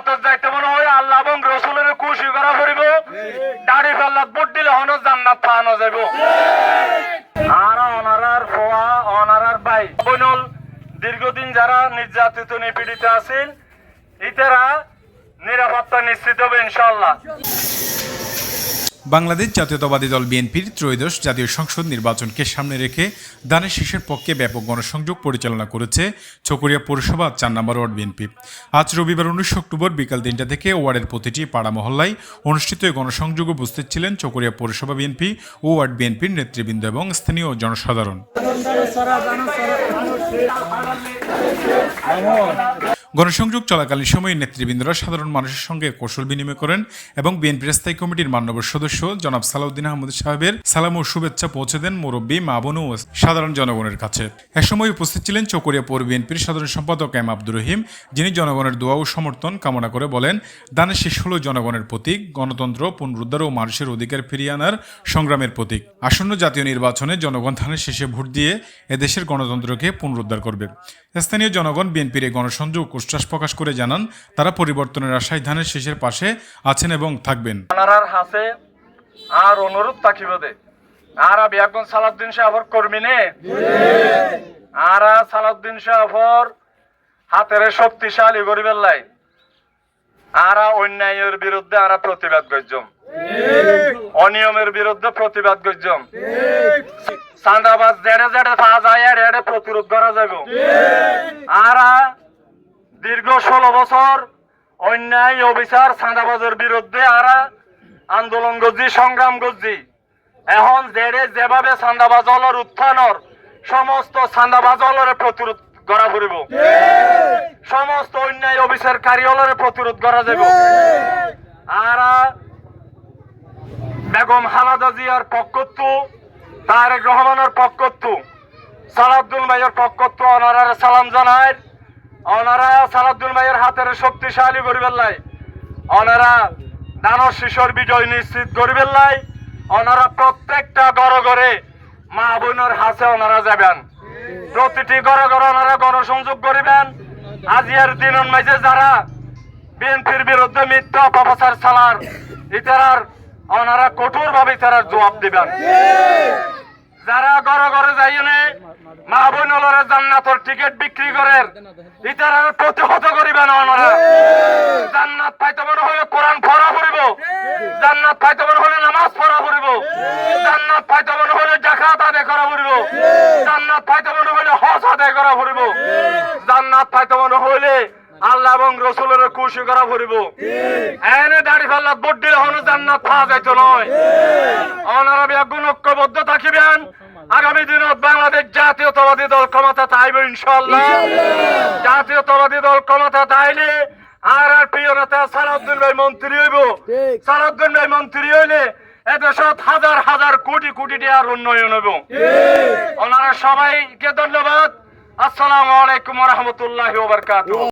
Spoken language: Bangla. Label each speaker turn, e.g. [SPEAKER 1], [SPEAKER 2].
[SPEAKER 1] জান্নাতের যাইতে মনে হয় আল্লাহ এবং রসুলের খুশি করা করিব। দাড়ি ফেলাত বুট দিলে হন জান্নাত পাওয়ানো যাব আর অনারার ফোয়া অনারার ভাই। বইনল দীর্ঘদিন যারা নির্যাতিত নিপীড়িত আছেন ইতারা নিরাপত্তা নিশ্চিত হবে ইনশাল্লাহ
[SPEAKER 2] বাংলাদেশ জাতীয়তাবাদী দল বিএনপির ত্রয়োদশ জাতীয় সংসদ নির্বাচনকে সামনে রেখে দানের শীষের পক্ষে ব্যাপক গণসংযোগ পরিচালনা করেছে চকরিয়া পৌরসভা চার নম্বর ওয়ার্ড বিএনপি। আজ রবিবার উনিশে অক্টোবর বিকাল তিনটা থেকে ওয়ার্ডের প্রতিটি পাড়া মহল্লায় অনুষ্ঠিত গণসংযোগে উপস্থিত ছিলেন চকরিয়া পৌরসভা বিএনপি ও ওয়ার্ড বিএনপির নেতৃবৃন্দ এবং স্থানীয় জনসাধারণ। গণসংযোগ চলাকালীন সময়ে নেতৃবৃন্দরা সাধারণ মানুষের সঙ্গে কৌশল বিনিময় করেন এবং বিএনপির স্থায়ী কমিটির মান্যবর সদস্য জনাব সালাউদ্দিন আহমদ সাহেবের সালাম ও শুভেচ্ছা পৌঁছে দেন মুরব্বী মা বোন ও সাধারণ জনগণের কাছে। এ সময় উপস্থিত ছিলেন চকরিয়া পৌর বিএনপির সাধারণ সম্পাদক এম আব্দুর রহিম, যিনি জনগণের দোয়া ও সমর্থন কামনা করে বলেন, দানের শেষ হল জনগণের প্রতীক, গণতন্ত্র, পুনরুদ্ধার ও মানুষের অধিকার ফিরিয়ে আনার সংগ্রামের প্রতীক। আসন্ন জাতীয় নির্বাচনে জনগণ ধানের শেষে ভোট দিয়ে এদেশের গণতন্ত্রকে পুনরুদ্ধার করবে। স্থানীয় জনগণ বিএনপির এই গণসংযোগ উচ্ছ্বাস প্রকাশ করে জানান, তারা পরিবর্তনের আশায় ধানের শেষের পাশে আছেন এবং থাকবেন।
[SPEAKER 1] হাসে আর অনুরোধ আর সালাউদ্দিন আর সালাউদ্দিন হাতের শক্তিশালী গরিবের লাই। অন্যায়ের বিরুদ্ধে আর প্রতিবাদ গজ্জম অনিয়মের বিরুদ্ধে প্রতিবাদ গজ্জম চাঁদাবাজ জেড়ে জেড়ে যায় প্রতিরোধ করা যাবে দীর্ঘ ষোলো বছর অন্যায় অবিচার, চাঁদাবাজের বিরুদ্ধে আরা, আন্দোলন গজি, সংগ্রাম গজি। এখন জেরে যেভাবে হলর উত্থানর, সমস্ত হলরে প্রতিরোধ করা ফুরিব। সমস্ত অন্যায় অবিচারকারী হলরে প্রতিরোধ করা যাব আরা বেগম হালাদা জিয়ার পক্ষত্ব, তারেক রহমানের পক্ষত্ব, সালাউদ্দিন ভাইয়ের পক্ষত্ব ওনারা সালাম জানায়। ওনারা সালাউদ্দিন ভাইয়ের হাতের শক্তিশালী করিবেন লাই। ওনারা দানব শিশোর বিজয় নিশ্চিত করিবেন লাই। ওনারা প্রত্যেকটা ঘরে ঘরে মা বোনের হাসে ওনারা যাবেন। প্রতিটি ঘরে ঘরে ওনারা গণসংযোগ করিবেন। আজিয়ার দিনের মাঝে যারা বিএনপির বিরুদ্ধে মিথ্যা অপপ্রচার চালার ইতারার ওনারা কঠোর ভাবে ইতারার জবাব দিবেন। যারা ঘরে ঘরে যাইনে মা বোনলরে জান্নাতর টিকিট বিক্রি করেন ইতারার প্রতিহত করিবেন ওনারা। জান্নাত পাইতে মনে হলে কোরআন পড়া করিব জান্নাত পাইতে মনে হলে নামাজ পড়া করিব জান্নাত পাইতে মনে হলে জাকাত আদায় করা করিব জান্নাত পাইতে মনে হলে হজ আদায় করা করিব জান্নাত পাইতে মনে হইলে আল্লাহ এবং রসুলের খুশি করা ফুরিব। এনে দাড়ি ফাল্লা দিলে হন জান্নাত পাওয়া যাইত নয়। অনারা ব্যাগুণ ঐক্যবদ্ধ থাকিবেন। আগামী দিনত বাংলাদেশ জাতীয়তাবাদী দল ক্ষমতা চাইব ইনশাল্লাহ জাতীয়তাবাদী দল ক্ষমতা চাইলে আর আর প্রিয় নেতা সালাউদ্দিন ভাই মন্ত্রী হইব। সালাউদ্দিন ভাই মন্ত্রী হইলে এদেশত হাজার হাজার কোটি কোটি টাকার উন্নয়ন হইব। ওনারা সবাইকে ধন্যবাদ। আসসালামু আলাইকুম রহমতুল্লাহ বারকাতুহ।